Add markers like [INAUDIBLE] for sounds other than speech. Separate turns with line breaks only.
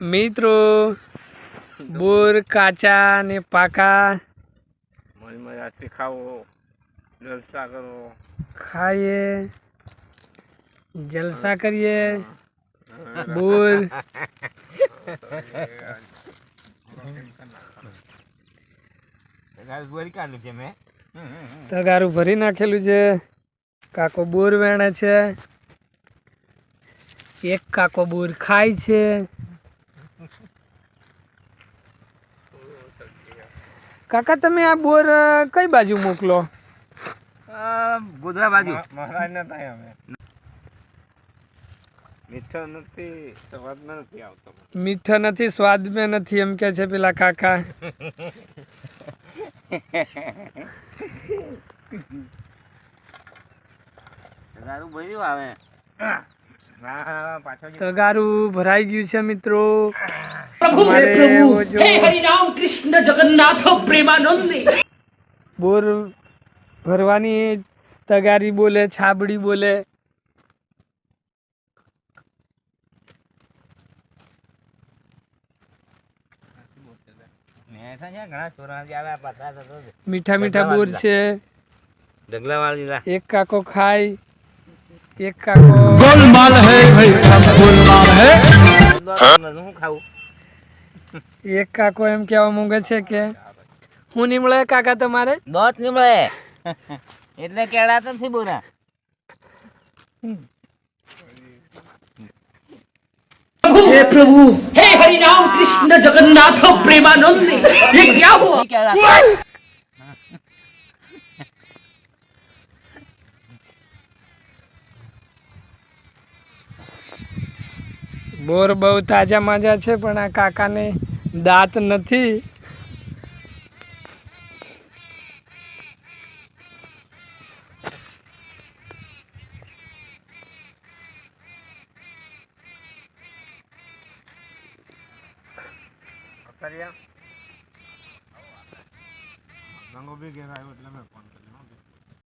મિત્રો [LAUGHS] બોર કાચા ને પાકા.
મજાથી ખાવો જલસા કરો.
ખાઈએ જલસા કરીએ. બોર. તગારું ભરી નાખેલું છે. કાકો બોર વેણે છે. એક કાકો બોર ખાય છે. કાકા તમે આ બોર કઈ બાજુ મોકલો?
ગોધરા બાજુ. મીઠો નથી સ્વાદમાં નથી
નથી એમ કે છે પેલા કાકા. ગારું ભરાઈ ગયું છે મિત્રો.
કૃષ્ણ જગન્નાથ પ્રેમાનંદી.
બોર ભરવાની તગારી બોલે છાબડી બોલે. મીઠા મીઠા બોર છે. એક કાકો ખાય એક કાકો
ગોલમાલ હે ભાઈ ગોલમાલ હે.
હું ખાવું?
એક કાકો એમ કહેવા માંગે છે કે હું નીમળે કાકા તમારે
દોત નીમળે એટલે કેળા તો નથી બોરા
हे प्रभु हे हरिनाम कृष्ण जगन्नाथ प्रेमानंदी ये क्या हुआ
બોર બહુ તાજા માજા છે, પણ આ કાકાને દાંત નથી.
ગંગો બી ઘેર આવ્યો એટલે મેં ફોન કર્યો.